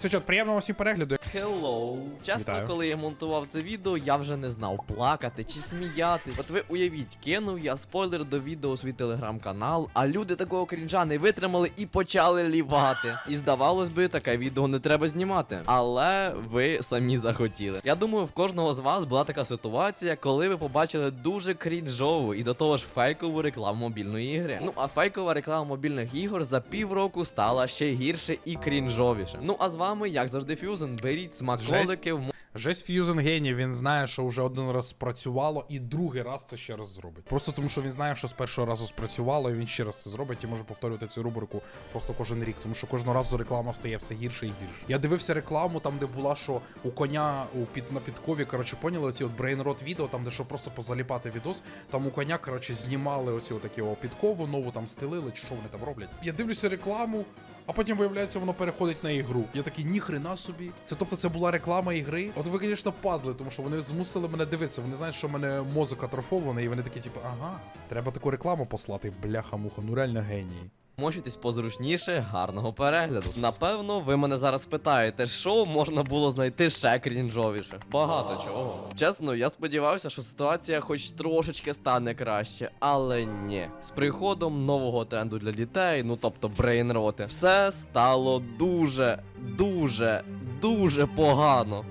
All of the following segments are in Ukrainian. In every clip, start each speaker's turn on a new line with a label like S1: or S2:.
S1: Все, чат, приємного всім перегляду.
S2: Hello. Чесно,
S1: Вітаю.
S2: коли я монтував це відео, я вже не знав, плакати чи сміятись. От ви уявіть, кинув я спойлер до відео у свій телеграм-канал, а люди такого крінжа не витримали і почали лівати. І здавалось би, таке відео не треба знімати. Але ви самі захотіли. Я думаю, в кожного з вас була така ситуація, коли ви побачили дуже крінжову і до того ж фейкову рекламу мобільної ігри. Ну а фейкова реклама мобільних ігор за півроку стала ще гірше і крінжовіше. Ну а з вами, як завжди, Фюзен, беріть смаколики в
S1: Жесть Фьюзен геній, він знає, що вже один раз спрацювало, і другий раз це ще раз зробить. Просто тому, що він знає, що з першого разу спрацювало, і він ще раз це зробить і може повторювати цю рубрику просто кожен рік, тому що кожного разу реклама стає все гірше і гірше. Я дивився рекламу там, де була, що у коня у під на підкові, коротше, поняли оці от брейнрот відео, там де що просто позаліпати відос. Там у коня, коротше, знімали оці отакі підкову, нову там стелили, чи що вони там роблять. Я дивлюся рекламу. А потім виявляється, воно переходить на ігру. Я такий, ніхрена собі. Це тобто це була реклама ігри. От ви, звісно, падли, тому що вони змусили мене дивитися. Вони знають, що в мене мозок атрофований, і вони такі, типу, ага, треба таку рекламу послати. Бляха-муха, ну реально генії.
S2: Мочитесь позручніше, гарного перегляду. Напевно, ви мене зараз питаєте, що можна було знайти ще крінжовіше. Багато чого. Чесно, я сподівався, що ситуація хоч трошечки стане краще, але ні. З приходом нового тренду для дітей, ну тобто брейнроти, все стало дуже, дуже, дуже погано.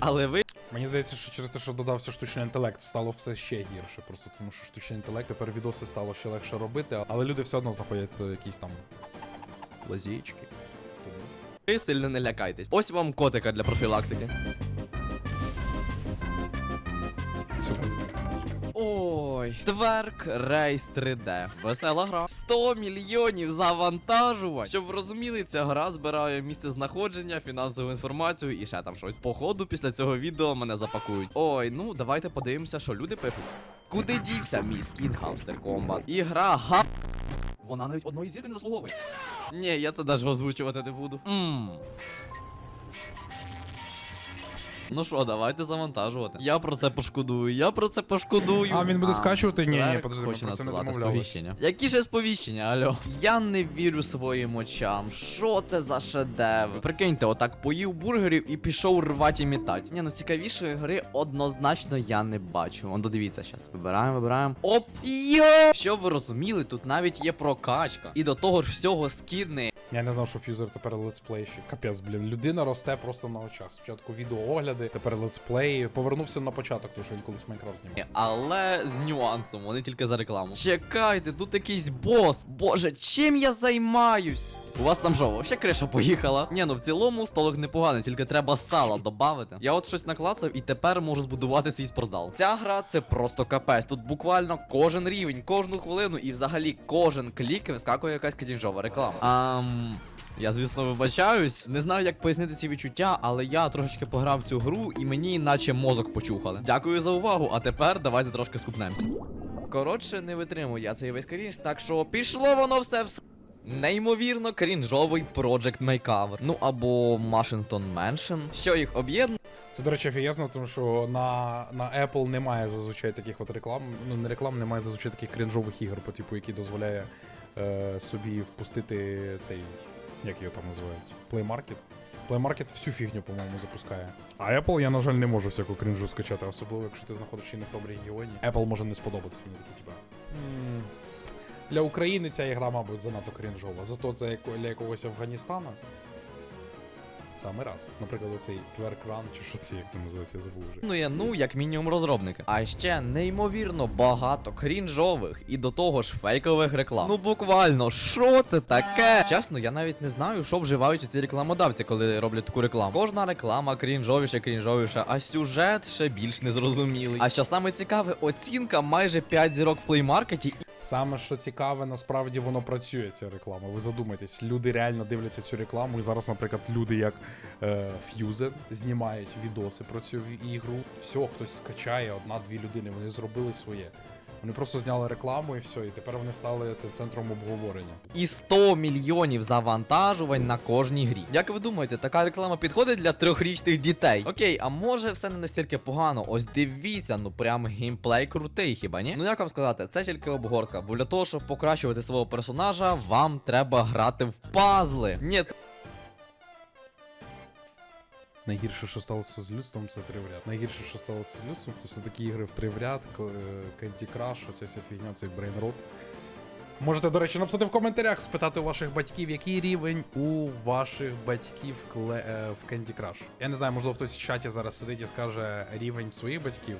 S2: Але ви
S1: Мені здається, що через те, що додався штучний інтелект, стало все ще гірше. Просто тому що штучний інтелект тепер відоси стало ще легше робити, але люди все одно знаходять е, якісь там лазієчки.
S2: Ви сильно не лякайтесь. Ось вам котика для профілактики. Ой, Тверк Рейс 3D. Весела гра. 100 мільйонів завантажувань. Щоб ви розуміли, ця гра збирає місце знаходження, фінансову інформацію і ще там щось. Походу, після цього відео мене запакують. Ой, ну давайте подивимося, що люди пишуть. Куди дівся мій скін Hamster Combat? Ігра га. Вона навіть одної зірки не заслуговує. Ні, я це навіть озвучувати не буду. Мм. Ну що, давайте завантажувати. Я про це пошкодую, я про це пошкодую.
S1: А, він буде скачувати? Ні, ні, подожди, ми
S2: хоче
S1: про це не
S2: надсилати
S1: домовлялись.
S2: сповіщення. Які ж сповіщення, альо? Я не вірю своїм очам. Що це за шедевр? Прикиньте, отак поїв бургерів і пішов рвати і мітати. Ні, ну цікавішої гри однозначно я не бачу. Он додивіться, зараз вибираємо, вибираємо. Оп! Йо! Щоб ви розуміли, тут навіть є прокачка. І до того ж всього скідни.
S1: Я не знав, що фюзер тепер летсплейщик. Капець, блін. Людина росте просто на очах. Спочатку відеоогляди, тепер летсплеї. Повернувся на початок, тому що він колись Майнкрафт знімав.
S2: Але з нюансом, вони тільки за рекламу. Чекайте, тут якийсь бос. Боже, чим я займаюсь? У вас там що, вообще криша поїхала? Ні, ну в цілому столик непоганий, тільки треба сала додати. Я от щось наклацав і тепер можу збудувати свій спортзал. Ця гра це просто капець. Тут буквально кожен рівень, кожну хвилину і взагалі кожен клік вискакує якась кадінжова реклама. Ам... Я, звісно, вибачаюсь. Не знаю, як пояснити ці відчуття, але я трошечки пограв цю гру і мені наче мозок почухали. Дякую за увагу, а тепер давайте трошки скупнемося. Коротше, не витримую я цей весь крінж, так що пішло воно все в с- Неймовірно крінжовий Project Makeover. Ну або Washington Mansion. Що їх об'єднує?
S1: Це, до речі, офігезно, тому що на, на Apple немає зазвичай таких от реклам. Ну, не реклам, немає зазвичай таких крінжових ігор, по типу, які дозволяє е, собі впустити цей. Як його там називають? Play Market. Play Market всю фігню, по-моєму, запускає. А Apple я, на жаль, не можу всяку крінжу скачати, особливо, якщо ти знаходишся не в тому регіоні. Apple може не сподобатися. Вони такі, типа. «М, Для України ця ігра, мабуть, занадто крінжова. Зато це для якогось Афганістана. Саме раз. Наприклад, оцей Тверкран, чи що це як це називається, я.
S2: Ну, є, ну, як мінімум, розробники. А ще неймовірно багато крінжових і до того ж фейкових реклам. Ну буквально, що це таке? Чесно, я навіть не знаю, що вживають ці рекламодавці, коли роблять таку рекламу. Кожна реклама крінжовіша, крінжовіша, а сюжет ще більш незрозумілий. А що саме цікаве, оцінка майже 5 зірок в плеймаркеті
S1: Саме що цікаве, насправді воно працює, ця реклама. Ви задумайтесь, люди реально дивляться цю рекламу. І зараз, наприклад, люди як е, Fusion знімають відоси про цю ігру. Все, хтось скачає, одна-дві людини. Вони зробили своє. Вони просто зняли рекламу і все, і тепер вони стали це центром обговорення.
S2: і 100 мільйонів завантажувань на кожній грі. Як ви думаєте, така реклама підходить для трьохрічних дітей? Окей, а може все не настільки погано? Ось дивіться, ну прям геймплей крутий, хіба ні? Ну як вам сказати, це тільки обгортка. Бо для того, щоб покращувати свого персонажа, вам треба грати в пазли. Ні, це
S1: Найгірше, що сталося з людством, це три в ряд. Найгірше, що сталося з людством, це все такі ігри в три в ряд, Кл- е, Candy Crush, оця вся фігня, цей Rot. Можете, до речі, написати в коментарях, спитати у ваших батьків, який рівень у ваших батьків е, в Candy Crush. Я не знаю, можливо, хтось в чаті зараз сидить і скаже рівень своїх батьків.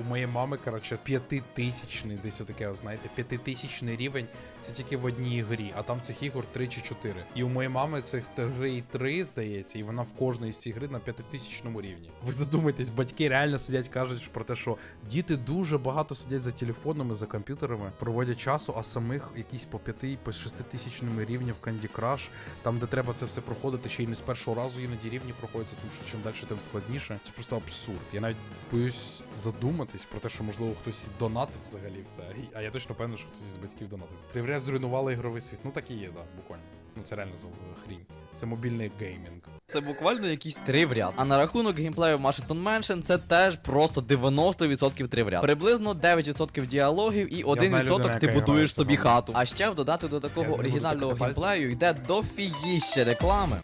S1: У моєї мами, коротше, п'ятитисячний, десь отаке, о, знаєте, п'ятитисячний рівень це тільки в одній грі, а там цих ігор 3 чи 4. І у моєї мами цих гри 3, здається, і вона в кожної з цих гри на п'ятитисячному рівні. Ви задумайтесь, батьки реально сидять, кажуть про те, що діти дуже багато сидять за телефонами, за комп'ютерами, проводять часу, а самих якісь по 5 по 6 тисячними рівні в Candy Crush, там, де треба це все проходити, ще й не з першого разу іноді рівні проходяться, тому що чим далі, тим складніше. Це просто абсурд. Я навіть боюсь задуматись про те, що можливо хтось донатив взагалі все. А я точно певний, що хтось із батьків донатив. Тривря зруйнували ігровий світ. Ну так і є, да, буквально. Ну це реально за хрінь. Це мобільний геймінг.
S2: Це буквально якісь три в ряд. А на рахунок геймплею в Washington Mansion це теж просто 90% три в ряд. Приблизно 9% діалогів і 1%
S1: знаю людину,
S2: ти будуєш собі хату. А ще в додаток до такого оригінального геймплею йде дофігіще реклами.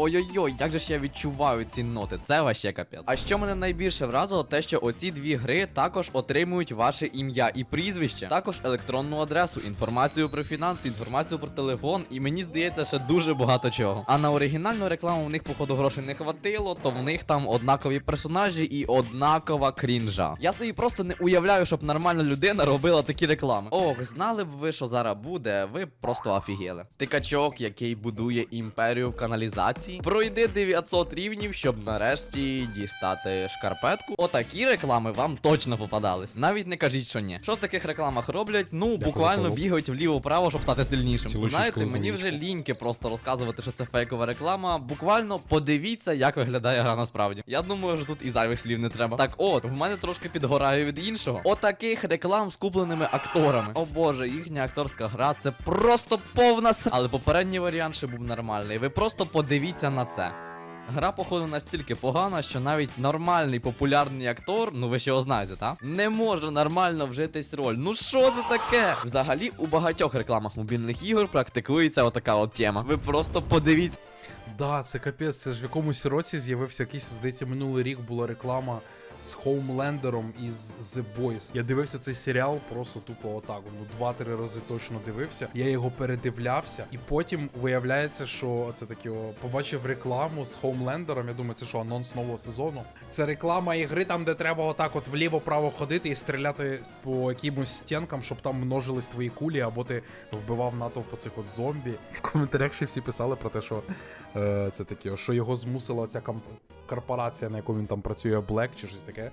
S2: Ой-ой-ой, як же ж я відчуваю ці ноти, це ваще капець. А що мене найбільше вразило, те, що оці дві гри також отримують ваше ім'я і прізвище, також електронну адресу, інформацію про фінанси, інформацію про телефон, і мені здається, ще дуже багато чого. А на оригінальну рекламу в них, походу, грошей не хватило, то в них там однакові персонажі і однакова крінжа. Я собі просто не уявляю, щоб нормальна людина робила такі реклами. Ох, знали б ви, що зараз буде, ви просто офігели. Ти качок, який будує імперію в каналізації, пройди 900 рівнів, щоб нарешті дістати шкарпетку. Отакі реклами вам точно попадались. Навіть не кажіть, що ні. Що в таких рекламах роблять? Ну, буквально бігають вліво-право, щоб стати сильнішим. Знаєте, мені вже ліньки просто розказувати, що це фейкова реклама. Буквально подивіться, як виглядає гра насправді. Я думаю, що тут і зайвих слів не треба. Так от, в мене трошки підгорає від іншого. Отаких реклам з купленими акторами. О боже, їхня акторська гра це просто повна с... Але попередній варіант ще був нормальний. Ви просто подивіться на це. Гра, походу, настільки погана, що навіть нормальний популярний актор, ну ви ще його знаєте, та? Не може нормально вжитись роль. Ну що це таке? Взагалі у багатьох рекламах мобільних ігор практикується отака от тема. Ви просто подивіться.
S1: Да, це капець, це ж в якомусь році з'явився якийсь, здається, минулий рік була реклама з Хоумлендером із The Boys. Я дивився цей серіал просто тупо отак. Ну, два-три рази точно дивився. Я його передивлявся, і потім виявляється, що це таке, побачив рекламу з Хоумлендером. Я думаю, це що, анонс нового сезону. Це реклама ігри, там, де треба отак от вліво-право ходити і стріляти по якимось стінкам, щоб там множились твої кулі, або ти вбивав натовп цих от зомбі. В коментарях ще всі писали про те, що е, це таке, що його змусила ця комп- корпорація, на яку він там працює, Black чи щось таке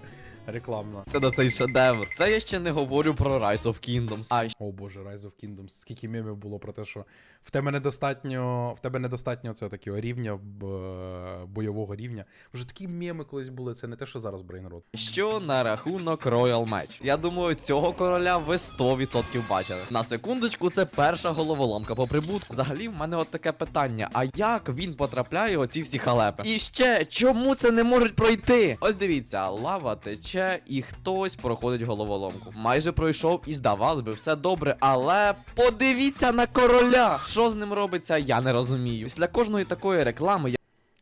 S1: рекламна.
S2: Це на цей шедевр. Це я ще не говорю про Rise of Kingdoms. А
S1: О боже, Rise of Kingdoms. Скільки мемів було про те, що в тебе недостатньо, в тебе недостатньо це таке рівня б- бойового рівня. Вже такі меми колись були, це не те, що зараз Brainrot.
S2: Що на рахунок Royal Match? Я думаю, цього короля ви 100% бачили. На секундочку, це перша головоломка по прибутку. Взагалі, в мене от таке питання: а як він потрапляє оці всі халепи? І ще чому це не можуть пройти? Ось дивіться, лава тече, і хтось проходить головоломку. Майже пройшов і здавалось би, все добре, але подивіться на короля! Що з ним робиться, я не розумію. Після кожної такої реклами я.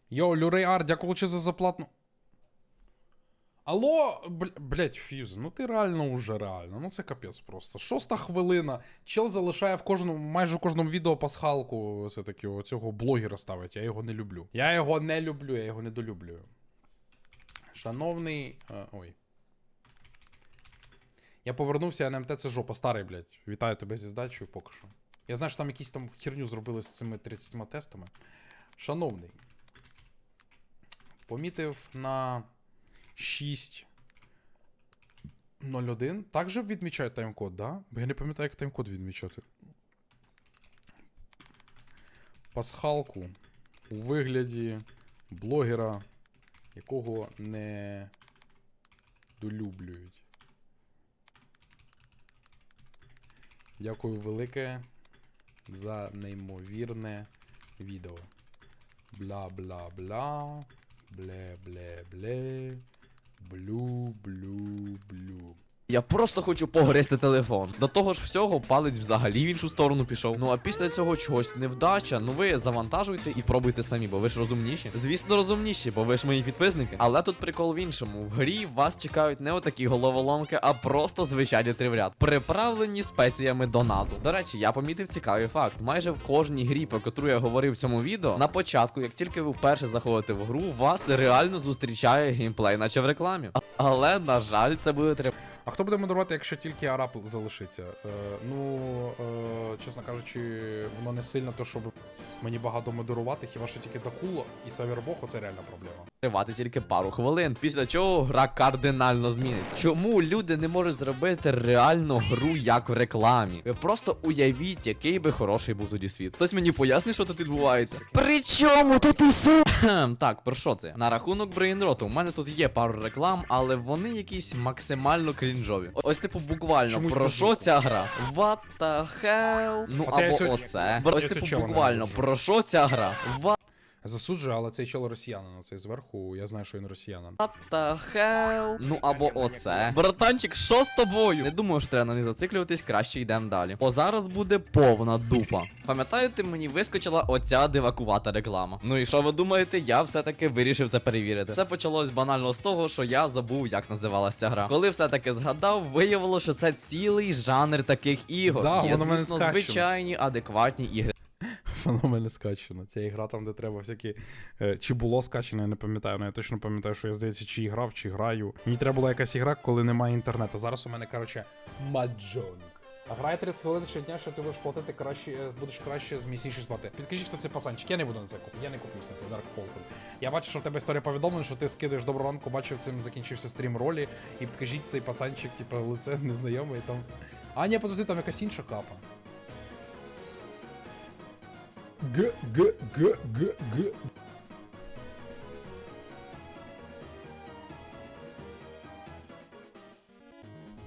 S1: Йоу, Люрей Ар, дякую за заплатну. Алло, блять, Фьюз, ну ти реально уже реально. Ну це капець просто. Шоста хвилина. Чел залишає в кожному, майже в кожному відео пасхалку. Це таки цього блогера ставить. Я його не люблю. Я його не люблю, я його недолюблюю. Шановний. е, ой. Я повернувся, НМТ це жопа, старий, блядь. Вітаю тебе зі здачею поки що. Я знаю, що там якісь там херню зробили з цими 30 тестами. Шановний. Помітив на 6.01. Також відмічають тайм-код, да? Бо я не пам'ятаю, як тайм-код відмічати. Пасхалку у вигляді блогера, якого не долюблюють. Дякую велике за неймовірне відео. Бла-бла-бла. Бле-бле-бле. Блю-блю-блю.
S2: Я просто хочу погризти телефон. До того ж всього палець взагалі в іншу сторону пішов. Ну а після цього чогось невдача. Ну ви завантажуйте і пробуйте самі, бо ви ж розумніші. Звісно, розумніші, бо ви ж мої підписники. Але тут прикол в іншому. В грі вас чекають не отакі головоломки, а просто звичайні тривряд, приправлені спеціями донату. До речі, я помітив цікавий факт. Майже в кожній грі, про яку я говорив в цьому відео, на початку, як тільки ви вперше заходите в гру, вас реально зустрічає геймплей, наче в рекламі. Але на жаль, це буде треба.
S1: А хто буде модерувати, якщо тільки араб залишиться? Е, ну, е, чесно кажучи, воно не сильно то, щоб мені багато модерувати, хіба що тільки Дакуло і Савербоху це реальна проблема.
S2: тривати тільки пару хвилин, після чого гра кардинально зміниться. Чому люди не можуть зробити реальну гру як в рекламі? Ви просто уявіть, який би хороший був тоді світ. Хтось мені пояснить, що тут відбувається. При чому тут ісу? Так, про що це? На рахунок брейнроту, у мене тут є пару реклам, але вони якісь максимально крінжові. Ось типу буквально
S1: Чомусь
S2: про що ця гра? What the hell? Ну
S1: Оце я
S2: або
S1: цю-
S2: оце.
S1: я
S2: Ось
S1: цю
S2: типу буквально про що ця гра? What
S1: Засуджую, але цей чел росіянин, оцей зверху, я знаю, що він росіянин.
S2: What the hell? Ну або оце. Братанчик, що з тобою? Не думаю, що треба на них зациклюватись, краще йдемо далі. Бо зараз буде повна дупа. Пам'ятаєте, мені вискочила оця дивакувата реклама. Ну і що ви думаєте? Я все-таки вирішив це перевірити. Все почалось банально з того, що я забув, як називалася ця гра. Коли все-таки згадав, виявило, що це цілий жанр таких ігор.
S1: Да,
S2: Є, звісно, звичайні, адекватні ігри.
S1: Воно мене скачано. Ця ігра там, де треба всякі. е, чи було скачано, я не пам'ятаю. але я точно пам'ятаю, що я здається, чи грав, чи граю. Мені треба була якась ігра, коли немає інтернету. Зараз у мене, коротше, маджонг. А грає 30 хвилин щодня, що ти будеш платити краще, е, будеш краще з місячі спати. Підкажіть, хто це пацанчик, я не буду на це купити. Я не куплю це, Dark Falcon. Я бачу, що в тебе історія повідомлень, що ти скидаєш доброго ранку, бачив, цим закінчився стрім ролі. І підкажіть цей пацанчик, типу, лице незнайомий там. А, ні, подожди, там якась інша капа. Г, г, г, г, г.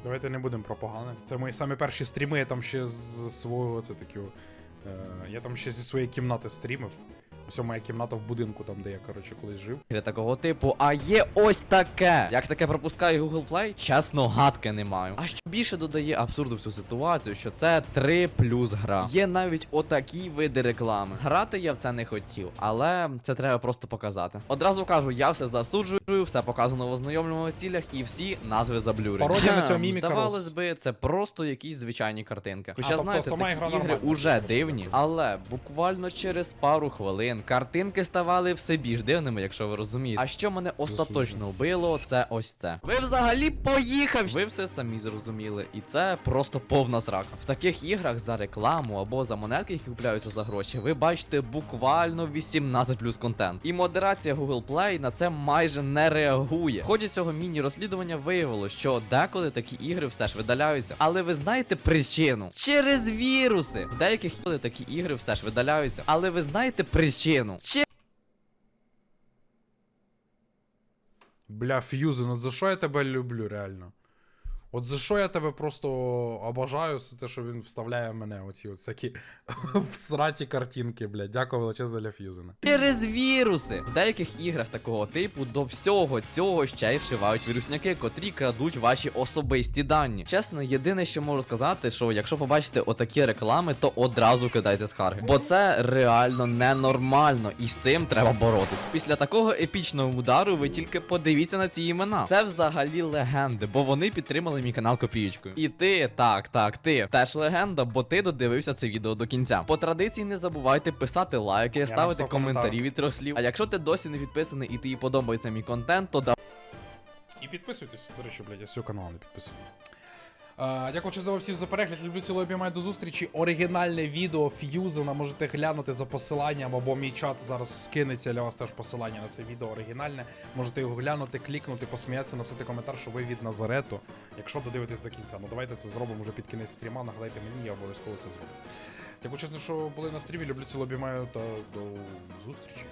S1: Давайте не будемо про погане. Це мої самі перші стріми, я там ще з свого це такі. Е, я там ще зі своєї кімнати стрімив. Ось моя кімната в будинку, там, де я, коротше, колись жив.
S2: ігри такого типу, а є ось таке. Як таке пропускає Google Play? Чесно, гадки не маю. А що більше додає абсурду в цю ситуацію, що це 3 плюс гра. Є навіть отакі види реклами. Грати я в це не хотів, але це треба просто показати. Одразу кажу, я все засуджую, все показано в ознайомлюваних цілях і всі назви заблюрені.
S1: Пародія на цього міміка
S2: Здавалось би, це просто якісь звичайні картинки. Хоча
S1: тобто
S2: знаєте, такі ігри уже дивні, але буквально через пару хвилин картинки ставали все більш дивними, якщо ви розумієте. А що мене остаточно вбило, це ось це. Ви взагалі поїхав! Ви все самі зрозуміли, і це просто повна срака. В таких іграх за рекламу або за монетки, які купляються за гроші, ви бачите буквально 18 плюс контент. І модерація Google Play на це майже не реагує. В ході цього міні-розслідування виявилось, що деколи такі ігри все ж видаляються. Але ви знаєте причину? Через віруси. В деяких такі ігри все ж видаляються. Але ви знаєте причину? Чи
S1: Бля, Фьюзен, ну за що я тебе люблю, реально? От за що я тебе просто обожаю, це те, що він вставляє мене, оці от всякі всраті картинки, бля. Дякую величезне для Фьюзена.
S2: Через віруси в деяких іграх такого типу до всього цього ще й вшивають вірусняки, котрі крадуть ваші особисті дані. Чесно, єдине, що можу сказати, що якщо побачите отакі реклами, то одразу кидайте скарги. Бо це реально ненормально, і з цим треба боротись. Після такого епічного удару ви тільки подивіться на ці імена. Це взагалі легенди, бо вони підтримали мій канал копієчкою. І ти, так, так, ти теж легенда, бо ти додивився це відео до кінця. По традиції не забувайте писати лайки, ставити коментарі від рослів. А якщо ти досі не підписаний і тобі подобається мій контент, то да.
S1: І підписуйтесь, до речі, блядь, я з цього каналу не підписаний. А, дякую за всім за перегляд. Люблю цілу обіймаю до зустрічі. Оригінальне відео Фьюзена можете глянути за посиланням, або мій чат зараз скинеться для вас теж посилання на це відео оригінальне. Можете його глянути, клікнути, посміятися, написати коментар, що ви від Назарету, якщо додивитесь до кінця. Ну давайте це зробимо вже під кінець стріма. Нагадайте мені, я обов'язково це зроблю. Дякую чесно, що були на стрімі. Люблю цілу обіймаю та до зустрічі.